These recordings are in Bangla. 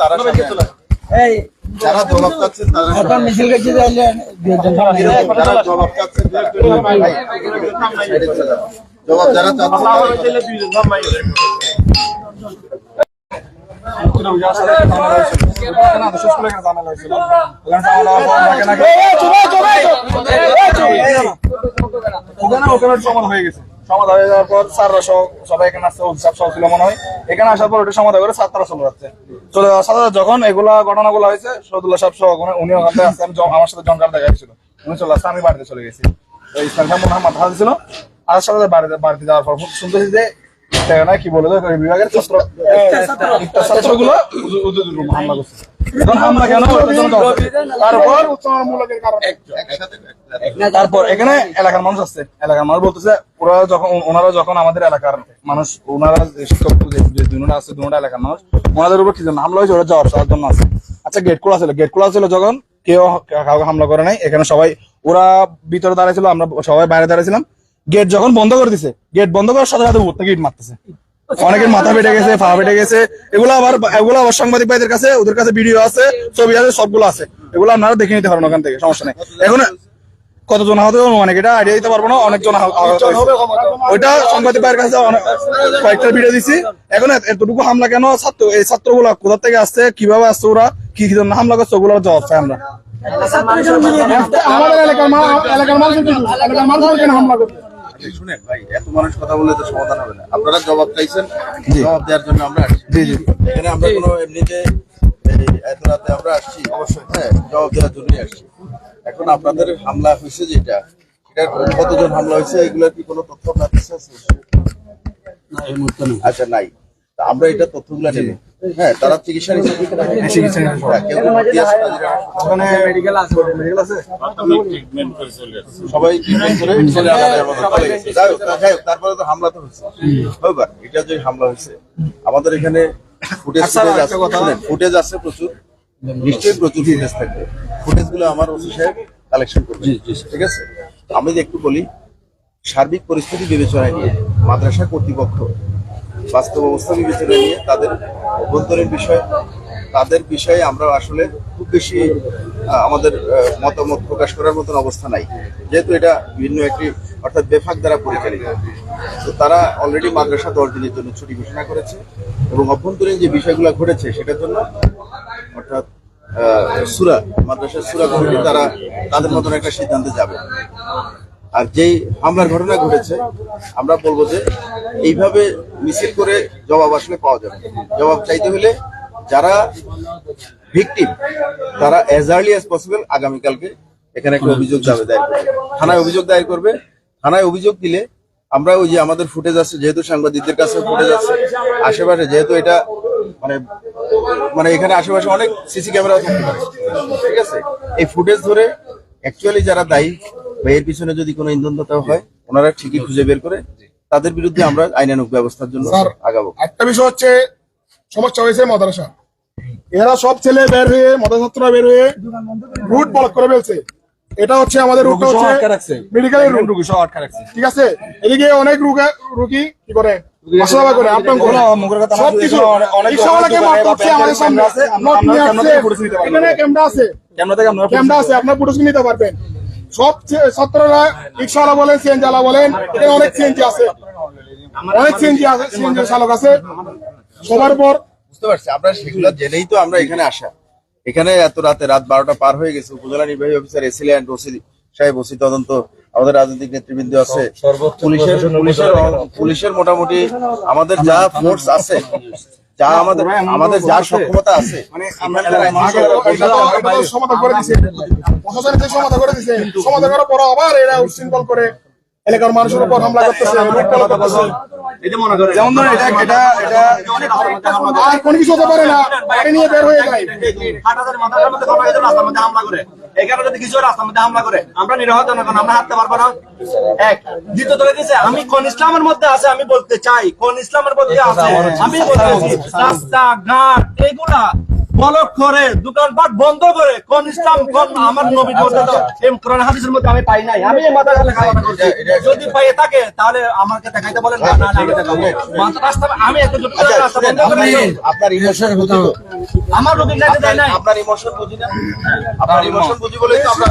তারা এই যারা তারা এখন মিছিল যারা। জবাব যারা চাচ্ছে তারা সমাধান হয়ে গেছে সমাধান হয়ে যাওয়ার পর স্যাররা সবাই এখানে আসছে উৎসব সহ ছিল মনে হয় এখানে আসার পর ওটা সমাধান করে ছাত্ররা চলে যাচ্ছে চলে যাওয়ার সাথে সাথে যখন এগুলা ঘটনাগুলো হয়েছে সদুল্লাহ সাহেব সহ উনি ওখান থেকে আসছে আমি আমার সাথে জঙ্কার দেখা গেছিল উনি চলে আসছে আমি বাড়িতে চলে গেছি তো ইসলাম সাহেব মোহাম্মদ হাসান ছিল আর সাথে বাড়িতে বাড়িতে যাওয়ার পর শুনতেছি যে কি বলে বিভাগের ছাত্র ছাত্রগুলো হামলা করছে জবাব। তারপর এখানে এলাকার মানুষ আছে। এলাকার মানুষ বলতেছে, ওরা যখন, ওনারা যখন আমাদের এলাকার মানুষ, ওনারা আছে দুটা এলাকার মানুষ, ওনাদের উপর কি জন্য হামলা হয়েছে, ওরা যাওয়ার জন্য আছে। আচ্ছা গেট খোলা ছিল গেট খোলা ছিল যখন কেউ কাউকে হামলা করে নাই, এখানে সবাই, ওরা ভিতরে দাঁড়াইছিল আমরা সবাই বাইরে দাঁড়াইছিলাম গেট যখন বন্ধ করে দিছে গেট বন্ধ করার সাথে সাথে উপর থেকে ইট মারতেছে। অনেকের মাথা ফেটে গেছে পা ফেটে গেছে। এগুলো আবার এগুলো আবার সাংবাদিক ভাইদের কাছে ওদের কাছে ভিডিও আছে ছবি আছে সবগুলো আছে। এগুলো আপনারা দেখে নিতে পারেন ওখান থেকে সমস্যা নেই। এখন কতজন আহত অনেক এটা আইডিয়া দিতে পারব না অনেকজন। ওইটা সাংবাদিক ভাইয়ের কাছে কয়েকটা ভিডিও দিছি। এখন এত- এতটুকু হামলা কেন ছাত্র এই ছাত্রগুলা কোথা থেকে আসছে কীভাবে আসছে ওরা কি কি জন্য হামলা করছে ওগুলোর জবাব চাই আমরা। আমাদের এলাকার এলাকার মানুষ এলাকার মানুষ হামলা করবে আচ্ছা, শুনেন ভাই এত মানুষ কথা বললে তো সমাধান হবে না। আপনারা জবাব চাইছেন জবাব দেওয়ার জন্য আমরা আসছি। জি জি। এখানে আমরা কোনো এমনিতে এত রাতে আমরা আসছি অবশ্যই। হ্যাঁ জবাব দেওয়ার জন্যই আসছি। এখন আপনাদের হামলা হয়েছে যেটা এটা কতজন হামলা হয়েছে এগুলোর কি কোনো তথ্য আপনার কাছে আছে? আচ্ছা নাই। আমরা এটা তথ্যগুলো নেব। হ্যাঁ তারা চিকিৎসা চিকিৎসা হ্যাঁ, কেউ কেউ ভর্তি আছে, তাদের ওখানে মেডিকেল আছে। মেডিকেল আছে ট্রিটমেন্ট করে চলে আমাদের মতো চলে যাই হোক, যাই হোক, তারপরে তো হামলা তো হয়েছে এটা যে হামলা হয়েছে। আমাদের এখানে ফুটেজ আচ্ছা, আছে কথা। শুনেন, ফুটেজ আছে প্রচুর। নিশ্চয়ই প্রচুর ফুটেজ থাকবে ফুটেজগুলো আমার ওসি সাহেব কালেকশন করবে ঠিক আছে? আমি যে একটু বলি সার্বিক পরিস্থিতি বিবেচনায় নিয়ে মাদ্রাসা কর্তৃপক্ষ বাস্তব অবস্থা বিবেচনায় নিয়ে তাদের অভ্যন্তরীণ বিষয়, তাদের বিষয়ে আমরা আসলে খুব বেশি আমাদের মতামত প্রকাশ করার মতন অবস্থা নাই। যেহেতু এটা বিভিন্ন একটি, অর্থাৎ বেফাক দ্বারা পরিচালিত। তো তারা অলরেডি মাদ্রাসা দশ দিনের জন্য ছুটি ঘোষণা করেছে এবং অভ্যন্তরীণ যে বিষয়গুলো ঘটেছে সেটার জন্য, অর্থাৎ সুরা, মাদ্রাসার সুরা কমিটি তারা তাদের মতন একটা সিদ্ধান্তে যাবে। আর যেই হামলার ঘটনা ঘটেছে, আমরা বলব যে এইভাবে মিছিল করে জবাব আসলে পাওয়া যাবে জবাব চাইতে হলে যারা ভিকটিম, তারা অ্যাজ আর্লি অ্যাজ পসিবল আগামীকালকে এখানে একটা অভিযোগ যাবে দায়ের করবে। থানায় অভিযোগ দায়ের করবে। থানায় অভিযোগ দিলে আমরা ওই যে আমাদের ফুটেজ আছে, যেহেতু সাংবাদিকদের কাছে ফুটেজ আছে, আশেপাশে যেহেতু এটা মানে মানে এখানে আশেপাশে অনেক সিসি ক্যামেরা থাকতে পারে। ঠিক আছে? এই ফুটেজ ধরে অ্যাকচুয়ালি যারা দায়ী বা এর পিছনে যদি কোনো ইন্ধনদাতা হয় ওনারা ঠিকই খুঁজে বের করে তাদের বিরুদ্ধে আমরা আইনানুগ ব্যবস্থার জন্য আগাবো। একটা বিষয় হচ্ছে সমস্যা হয়েছে মাদ্রাসা। এরা সব ছেলে বের হয়ে মাদ্রাসারা বের হয়ে রুট ব্লক করে ফেলছে। এটা হচ্ছে আমাদের রুটটা সহ হচ্ছে মেডিকেলের রুট রোগী সহ আটকা রাখছে। ঠিক আছে? এদিকে অনেক রুগী রুগী কি করে? বাসা করে আপনার কোনো মুখের কথা সব কিছু অনেক- আমাদের সামনে। আছে, আমরা- নিয়ে আসছে। থেকে ফুটেজ নিতে পারব। এখানে ক্যামেরা আছে। ক্যামেরা থেকে আপনারা ক্যামেরা আছে আপনার ফুটেজ নিতে পারবেন। সব ছাত্ররা রিক্সাওয়ালা বলেন সিএনজিওয়ালা বলেন এখানে অনেক সিএনজি আছে। অনেক সিএনজি আছে সিএনজি চালক আছে। সবার উপর বুঝতে পারছি সেগুলো জেনেই তো আমরা এখানে আসা। এখানে এত রাতে রাত বারোটা পার হয়ে গেছে উপজেলা নির্বাহী অফিসার এসিল্যান্ড ওসি সাহেব ওসি তদন্ত আমাদের রাজনৈতিক নেতৃবৃন্দ আছে পুলিশের পুলিশের পুলিশের মোটামুটি আমাদের যা ফোর্স আছে যা আমাদের আমাদের যা সক্ষমতা আছে মানে এলাকার মানুষের উপর হামলা করতেছে যেমন ধরেন এটা এটা এটা আর কোন কিছু হতে পারে না নিয়ে বের হয়ে যায় এখানে যদি কিছু রাস্তার মধ্যে হামলা করে আমরা নিরহ জনগণ আমরা হাঁটতে পারব না। এক দ্বিতীয়ত দিছে আমি কোন ইসলামের মধ্যে আছে আমি বলতে চাই কোন ইসলামের মধ্যে আছে আমি বলতেছি রাস্তা ঘাট এগুলা বলক করে দোকানপাট বন্ধ করে কোন ইসলাম কোন আমার নবী বলতে তো এই কোরআন হাদিসের মধ্যে আমি পাই নাই। আমি লেখাপড়া করছি। যদি পাইয়ে থাকে তাহলে আমাকে দেখাইতে বলেন না না আমি দেখাবো। মাত্র রাস্তা আমি এত জটিল আচ্ছা, রাস্তা বন্ধ করে আপনি- আপনার ইমোশন বুঝি আমার রোগী যাইতে দেয় নাই। আপনার ইমোশন বুঝি না? আপনার ইমোশন বুঝি বলেই তো আমরা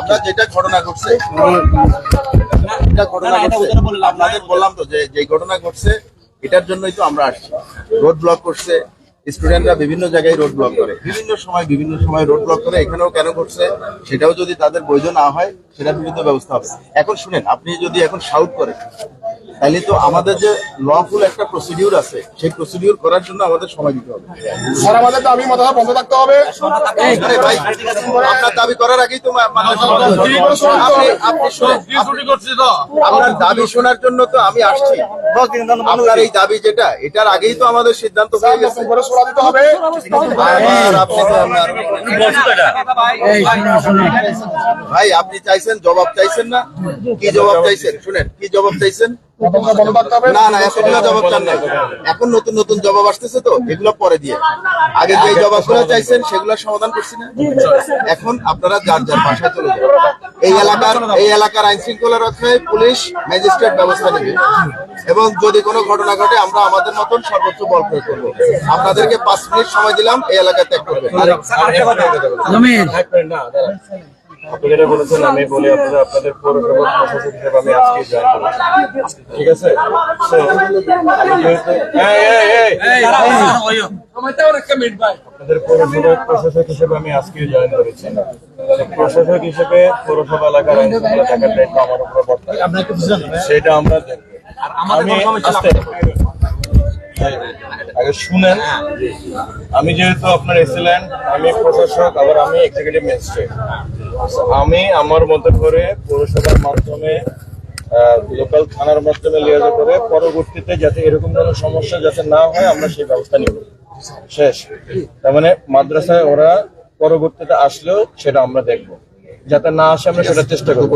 আপনার যেটা ঘটনা ঘটছে যেটা ঘটনা ঘটছে আপনাদের বললাম তো যে যে ঘটনা ঘটছে এটার জন্যই তো আমরা আসছি। রোড ব্লক করছে স্টুডেন্টরা বিভিন্ন জায়গায় রোড ব্লক করে। বিভিন্ন সময় বিভিন্ন সময় রোড ব্লক করে। এখানেও কেন ঘটছে সেটাও যদি তাদের বৈধ না হয়, সেটার বিরুদ্ধে ব্যবস্থা হবে। এখন শুনেন, আপনি যদি এখন সাউট করেন তাহলে তো আমাদের যে লফুল একটা প্রসিডিউর আছে সেই প্রসিডিউর করার জন্য আমাদের সময় দিতে হবে। স্যার আমাদের দাবি মাদ্রাসা বন্ধ থাকতে হবে। আপনার দাবি করার আগেই তো আপনার দাবি শোনার জন্য তো আমি আসছি। আপনার এই দাবি যেটা এটার আগেই তো আমাদের সিদ্ধান্ত হয়ে গেছে। নতুন করে সোরা দিতে হবে। আর আপনি তো আপনার- ভাই আপনি চাইছেন জবাব চাইছেন না? কি জবাব চাইছেন? শুনেন কি জবাব চাইছেন? না না এতগুলো জবাব চান না এখন নতুন নতুন জবাব আসতেছে তো এগুলো পরে দিয়ে। আগে যে জবাবগুলো চাইছেন সেগুলো সমাধান করছি না। এখন আপনারা যার যার বাসায় চলে যান। এই এলাকার এই এলাকার আইন শৃঙ্খলা রক্ষায় পুলিশ ম্যাজিস্ট্রেট ব্যবস্থা নেবে। এবং যদি কোনো ঘটনা ঘটে আমরা আমাদের মতন সর্বোচ্চ বল প্রয়োগ করব। আপনাদেরকে পাঁচ মিনিট সময় দিলাম এই এলাকা ত্যাগ করবেন। বলেছেন আমি বলি আপনাদের আপনাদের পৌরসভা প্রশাসক হিসেবে আমি আজকে জয়েন করেছি ঠিক আছে? আমি আপনাদের প্রশাসক হিসেবে আজকে জয়েন করেছি। প্রশাসক হিসেবে পৌরসভা এলাকার আইন থাকার দায়িত্ব আমার উপরে সেটা আমরা দেখব আমি আগে শুনেন। আমি যেহেতু আপনার এসিলেন্ট আমি প্রশাসক আবার আমি এক্সিকিউটিভ ম্যাজিস্ট্রেট আমি আমার মতো করে পৌরসভার মাধ্যমে লোকাল থানার মাধ্যমে লিয়াজো করে পরবর্তীতে যাতে এরকম ধরনের সমস্যা যাতে না হয়, আমরা সেই ব্যবস্থা নিব। শেষ। তার মানে মাদ্রাসায় ওরা পরবর্তীতে আসলেও সেটা আমরা দেখব। যাতে না আসে আমরা সেটার চেষ্টা করব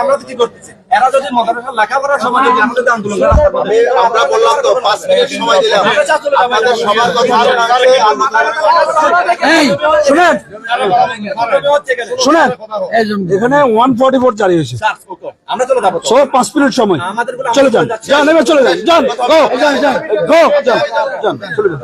আমরা তো কি করতেছি এরা যদি মাদ্রাসা লেখাপড়ার সময় যদি আমাদের আন্দোলন করে রাস্তা বন্ধ আমি- আমরা বললাম তো পাঁচ মিনিট সময় দিলাম। আপনাদের সবার কথা আছে, শুনেন শুনেন। এখানে ওয়ান ফর্টি ফোর জারি হয়েছে। আমরা চলে যাব। তো। পাঁচ মিনিট সময়। চলে যান। চলে যান এবার চলে যান। যান গো যান যান গো যান যান চলে যান।